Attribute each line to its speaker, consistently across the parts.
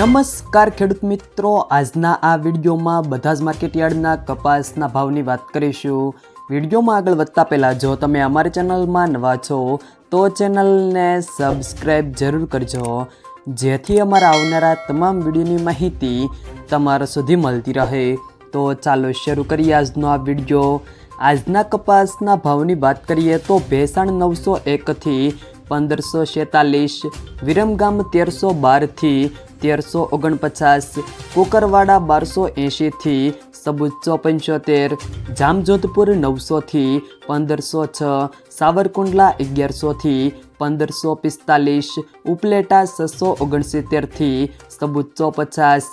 Speaker 1: નમસ્કાર ખેડૂત મિત્રો. આજના આ વિડીયોમાં બધા જ માર્કેટયાર્ડના કપાસના ભાવની વાત કરીશું. વિડીયોમાં આગળ વધતા પહેલાં જો તમે અમારી ચેનલમાં નવા છો, તો ચેનલને સબસ્ક્રાઈબ જરૂર કરજો. જેથી અમારા આવનારા તમામ વિડીયોની માહિતી તમારા સુધી મળતી રહે. તો ચાલો શરૂ કરીએ આજનો આ વીડિયો. આજના કપાસના ભાવની વાત કરીએ તો ભેસાણ નવસો એકથી પંદરસો છેતાલીસ, વિરમગામ તેરસો બારથી તેરસો ઓગણપચાસ કુકરવાડા બારસો એંશીથી સબુચ્ચો પંચોતેર જામજોધપુર નવસોથી પંદરસો છ સાવરકુંડલા અગિયારસોથી પંદરસો પિસ્તાલીસ, ઉપલેટા છસો ઓગણસિત્તેરથી સબુચ્ચો પચાસ,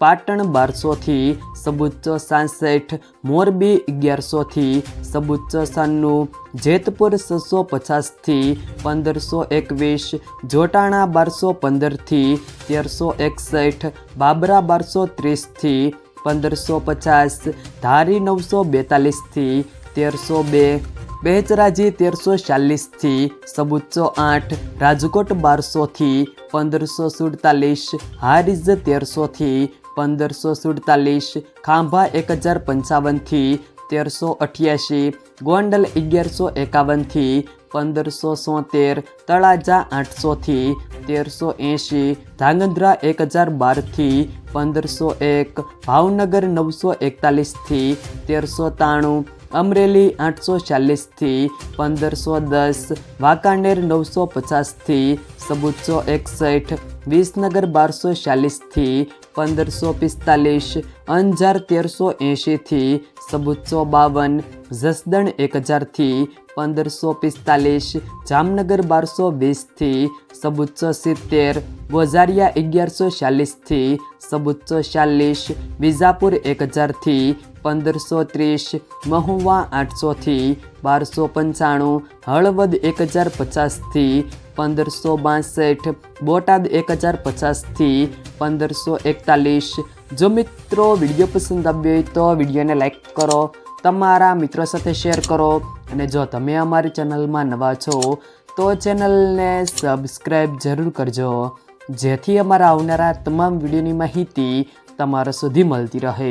Speaker 1: પાટણ બારસોથી સબુચ્ચો સાસઠ, મોરબી અગિયારસોથી સબુચ્ચો સાન્નું જેતપુર છસો પચાસથી પંદરસો એકવીસ, જોટાણા બારસો પંદરથી તેરસો એકસઠ, બાબરા બારસો ત્રીસથી પંદરસો પચાસ, ધારી નવસો બેતાલીસથી તેરસો બે. બેચરાજી તેરસો ચાલીસથી સબુચ્ચો આઠ, રાજકોટ બારસોથી પંદરસો સુડતાલીસ, હારીજ તેરસોથી પંદરસો સુડતાલીસ, ખાંભા એક હજાર પંચાવનથી તેરસો અઠ્યાસી, ગોંડલ અગિયારસો એકાવનથી પંદરસો સોતેર, તળાજા આઠસોથી તેરસો એંશી, ધાંગધ્રા એક હજાર બારથી પંદરસો એક, ભાવનગર નવસો એકતાલીસથી તેરસો ત્રાણું અમરેલી આઠસો ચાલીસથી પંદરસો દસ, વાંકાનેર નવસો પચાસથી સબુચો એકસઠ, વિસનગર બારસો ચાલીસથી પંદરસો પિસ્તાલીસ, અંજાર તેરસો એંશીથી સબુચો બાવન, જસદણ એક હજારથી પંદરસો પિસ્તાલીસ, જામનગર બારસો વીસથી સબુચ્ચો સિત્તેર ગોઝારિયા અગિયારસો ચાલીસથી સબુચ્ચો ચાલીસ, વિજાપુર એક હજારથી પંદરસો ત્રીસ, મહુવા આઠસોથી બારસો પંચાણું, હળવદ એક હજાર પચાસથી પંદરસો બાસઠ, બોટાદ એક હજાર પચાસથી પંદરસો એકતાલીસ. જો મિત્રો વીડિયો પસંદ આવ્યો હોય તો વિડીયોને લાઈક કરો, તમારા મિત્રો સાથે શેર કરો અને જો તમે અમારી ચેનલમાં નવા છો, તો ચેનલને સબસ્ક્રાઈબ જરૂર કરજો. જેથી અમારા આવનારા તમામ વિડીયોની માહિતી તમારા સુધી મળતી રહે.